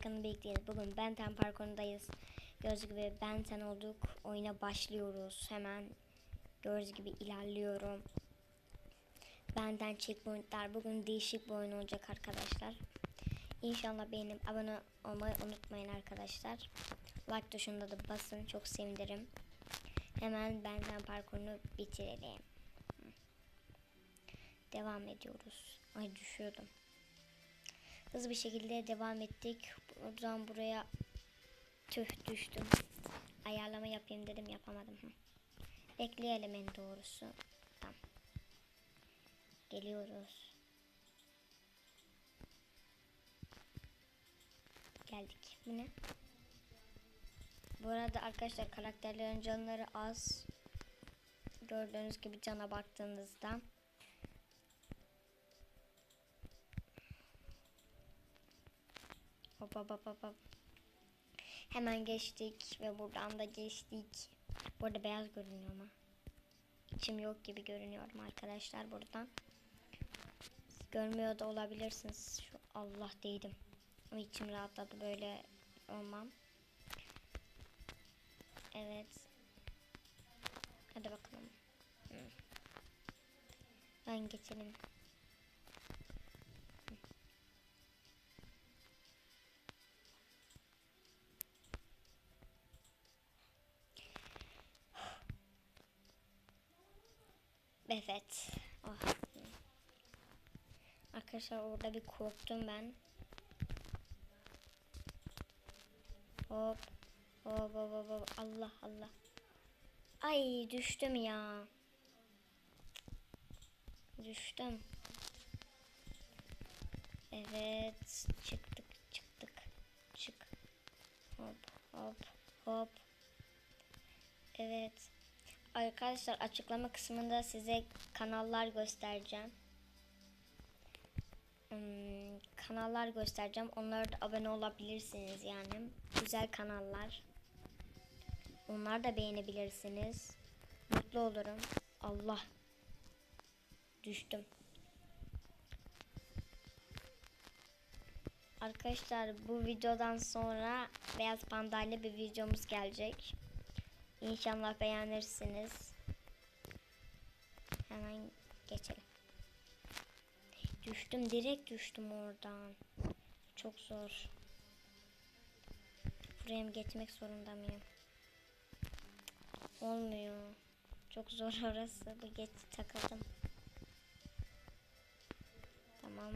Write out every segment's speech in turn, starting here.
like'ını bekleyin. Bugün Benten parkurundayız. Gördüğünüz gibi Benten olduk. Oyuna başlıyoruz. Hemen gördüğünüz gibi ilerliyorum. Benden checkpointler. Bugün değişik bir oyun olacak arkadaşlar. İnşallah beğenip abone olmayı unutmayın arkadaşlar. Like tuşuna da basın. Çok sevinirim. Hemen Benten parkurunu bitirelim. Devam ediyoruz. Ay düşüyordum. Hızlı bir şekilde devam ettik. Buradan buraya tüh düştüm. Ayarlama yapayım dedim yapamadım. Hı. Bekleyelim en doğrusu. Tamam. Geliyoruz. Geldik. Bu ne? Bu arada arkadaşlar karakterlerin canları az. Gördüğünüz gibi cana baktığınızda. Hop hop hop. Hemen geçtik ve buradan da geçtik. Burada beyaz görünüyor ama. İçim yok gibi görünüyorum arkadaşlar buradan. Görmüyor da olabilirsiniz. Şu Allah değdim. Ama içim rahatladı böyle olmam. Evet. Hadi bakalım. Ben geçelim. Evet. Oh. Arkadaşlar orada bir korktum ben. Hop. Hop hop hop hop. Allah Allah. Ay düştüm ya. Düştüm. Evet. Çıktık çıktık. Çık. Hop hop hop. Evet. Arkadaşlar açıklama kısmında size kanallar göstereceğim. Hmm, kanallar göstereceğim. Onlara da abone olabilirsiniz yani. Güzel kanallar. Onları da beğenebilirsiniz. Mutlu olurum. Allah. Düştüm. Arkadaşlar bu videodan sonra Beyaz Panda ile bir videomuz gelecek. İnşallah beğenirsiniz. Hemen geçelim. Düştüm direkt düştüm oradan. Çok zor. Buraya mı geçmek zorunda mıyım? Olmuyor. Çok zor orası. Bu geç takıldım. Tamam.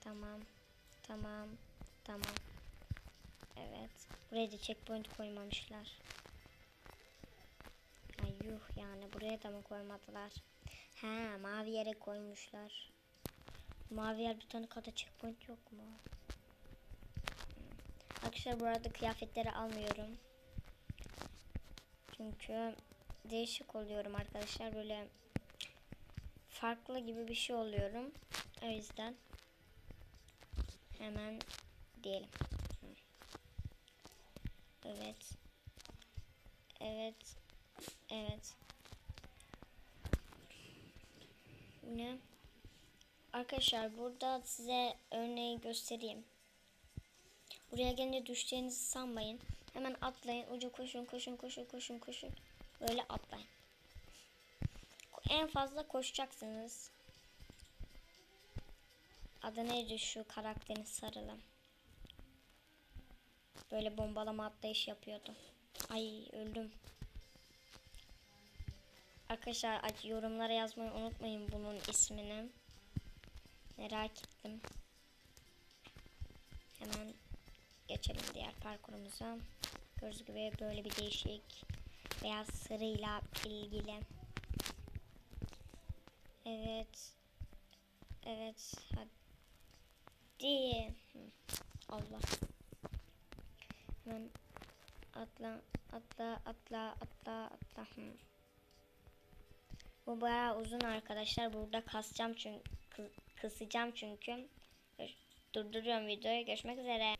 Tamam. Tamam. Tamam. Evet. Buraya da checkpoint koymamışlar. Yuh yani buraya da mı koymadılar? He mavi yere koymuşlar. Mavi yer bir tane kata checkpoint yok mu? Arkadaşlar bu arada kıyafetleri almıyorum. Çünkü değişik oluyorum arkadaşlar böyle farklı gibi bir şey oluyorum. O yüzden hemen diyelim. Evet. Evet. Evet. Ne? Arkadaşlar burada size örneği göstereyim. Buraya gelince düşeceğinizi sanmayın. Hemen atlayın. Ucu koşun koşun koşun koşun koşun. Böyle atlayın. En fazla koşacaksınız. Adı neydi şu karakterin sarılı. Böyle bombalama atlayış yapıyordu. Ay öldüm. Arkadaşlar yorumlara yazmayı unutmayın bunun ismini. Merak ettim. Hemen geçelim diğer parkurumuza. Gördüğünüz gibi böyle bir değişik beyaz sarıyla ilgili. Evet. Evet. Hadi. Allah. Hemen atla atla atla atla atla. Hı. Bu bayağı uzun arkadaşlar. Burada kasacağım çünkü kısacağım çünkü. Durduruyorum videoyu. Görüşmek üzere.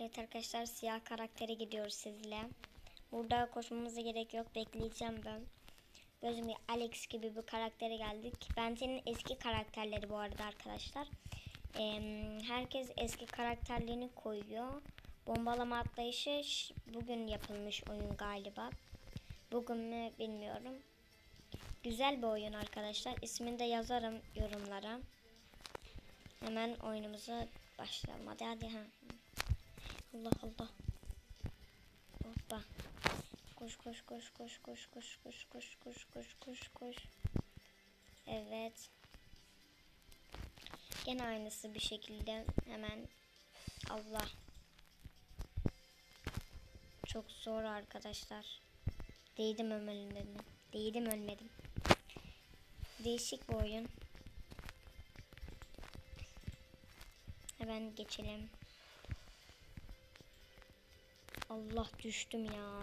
Evet arkadaşlar siyah karaktere gidiyoruz sizle. Burada koşmamıza gerek yok. Bekleyeceğim ben. Gözüm Alex gibi bir karaktere geldik. Ben senin eski karakterleri bu arada arkadaşlar. Em, herkes eski karakterlerini koyuyor. Bombalama atlayışı bugün yapılmış oyun galiba. Bugün mü bilmiyorum. Güzel bir oyun arkadaşlar. İsmini de yazarım yorumlara. Hemen oyunumuza başlayalım. Hadi hadi ha. Allah Allah. Hoppa. Koş koş koş koş koş koş koş koş koş koş koş koş. Evet. Gene aynısı bir şekilde hemen Allah. Çok zor arkadaşlar. Değdim ölmedim. Değdim ölmedim. Değişik bir oyun. Hemen geçelim. Allah düştüm ya.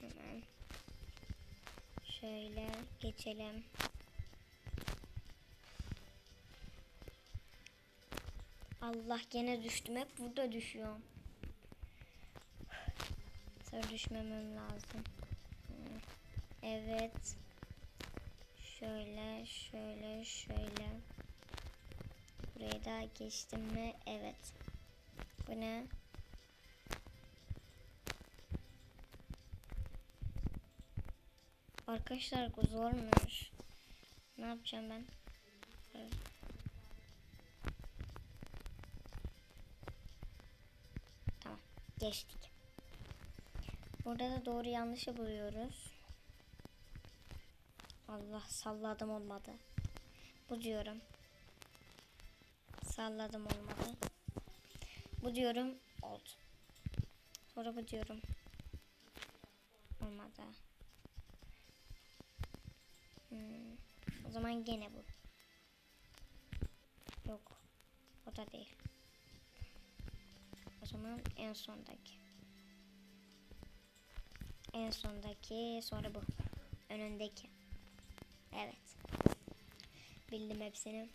Hemen. Şöyle geçelim. Allah gene düştüm. Hep burada düşüyorum. Sonra düşmemem lazım. Evet. Şöyle, şöyle, şöyle. Burayı da geçtim mi? Evet. Bu ne? Arkadaşlar bu zormuş. Ne yapacağım ben? Tamam. Geçtik. Burada da doğru yanlışı buluyoruz. Allah salladım olmadı. Bu diyorum. Salladım olmadı. Bu diyorum oldu. Sonra bu diyorum. Olmadı. Hmm. O zaman gene bu. Yok. O da değil. O zaman en sondaki. En sondaki sonra bu. Önündeki. Evet. Bildim hepsini.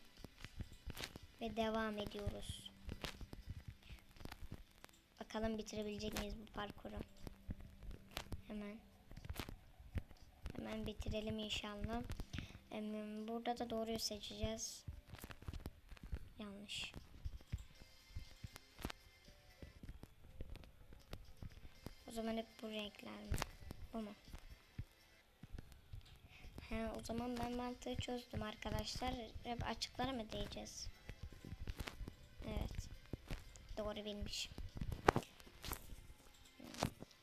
Ve devam ediyoruz. Bakalım bitirebilecek miyiz bu parkuru? Hemen. Hemen bitirelim inşallah. Burada da doğruyu seçeceğiz. Yanlış. O zaman hep bu renkler mi? Bu mu? He, o zaman ben mantığı çözdüm arkadaşlar. Hep açıklara mı diyeceğiz? Evet. Doğru bilmiş.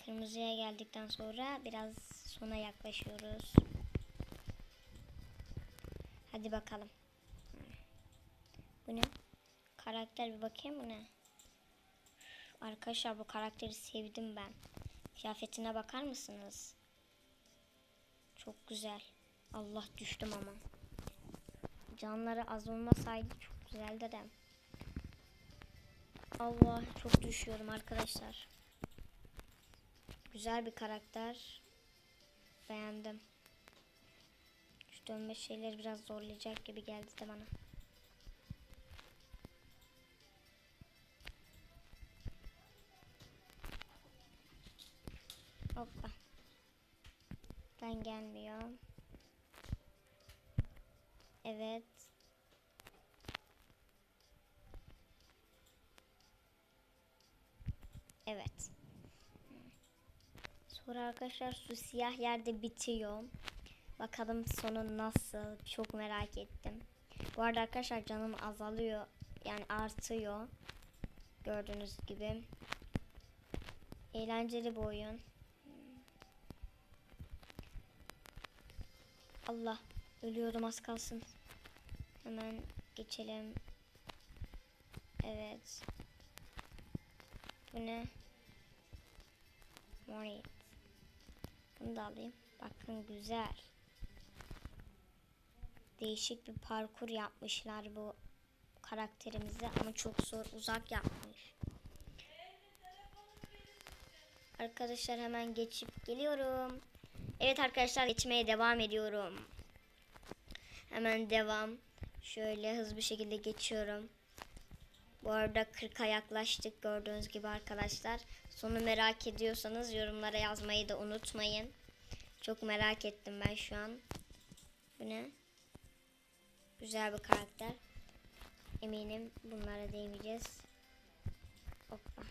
Kırmızıya geldikten sonra biraz sona yaklaşıyoruz. Hadi bakalım. Bu ne? Karakter bir bakayım bu ne? Arkadaşlar bu karakteri sevdim ben. Kıyafetine bakar mısınız? Çok güzel. Allah düştüm ama. Canları az olmasaydı çok güzeldi de. Allah çok düşüyorum arkadaşlar. Güzel bir karakter. Beğendim. Şu dönme şeyler biraz zorlayacak gibi geldi de bana. Hoppa. Ben gelmiyor. Evet. Evet. Sonra arkadaşlar su siyah yerde bitiyor. Bakalım sonu nasıl? Çok merak ettim. Bu arada arkadaşlar canım azalıyor. Yani artıyor. Gördüğünüz gibi. Eğlenceli bir oyun. Allah. Ölüyordum az kalsın. Hemen geçelim. Evet. Bu ne? Morning. Bunu da alayım. Bakın güzel. Değişik bir parkur yapmışlar bu karakterimize ama çok zor uzak yapmış. Arkadaşlar hemen geçip geliyorum. Evet arkadaşlar geçmeye devam ediyorum. Hemen devam. Şöyle hızlı bir şekilde geçiyorum. Bu arada 40'a yaklaştık gördüğünüz gibi arkadaşlar. Sonu merak ediyorsanız yorumlara yazmayı da unutmayın. Çok merak ettim ben şu an. Bu ne? Güzel bir karakter. eminim bunlara değmeyeceğiz. Hoppa.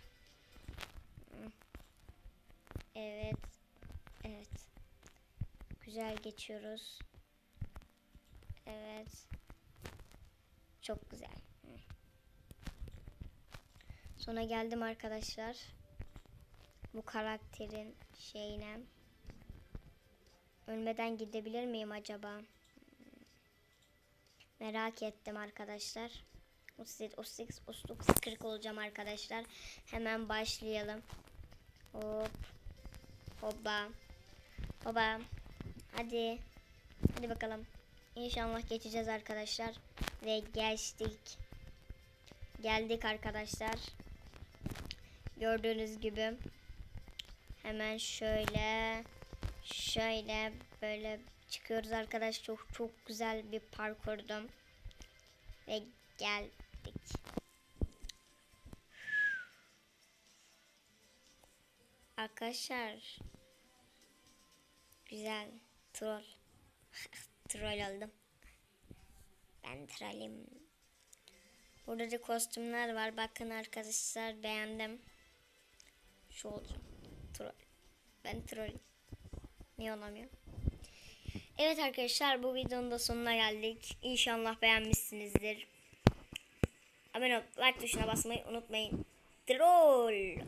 Evet. Evet. Güzel geçiyoruz. Evet. Çok güzel. Sona geldim arkadaşlar. Bu karakterin şeyine. Ölmeden gidebilir miyim acaba? Merak ettim arkadaşlar. 37, 38, 39, 40 olacağım arkadaşlar. Hemen başlayalım. Hop. Hoppa. Hoppa. Hadi. Hadi bakalım. İnşallah geçeceğiz arkadaşlar. Ve geçtik. Geldik arkadaşlar. Gördüğünüz gibi. Hemen şöyle şöyle böyle çıkıyoruz arkadaş. Çok çok güzel bir parkurdum. Ve geldik. Arkadaşlar güzel troll troll oldum. Ben trollim. Burada da kostümler var. Bakın arkadaşlar beğendim. Şu olacağım. Troll. Ben troll. Niye olamıyorum? Evet arkadaşlar bu videonun da sonuna geldik. İnşallah beğenmişsinizdir. Abone ol, like tuşuna basmayı unutmayın. Troll.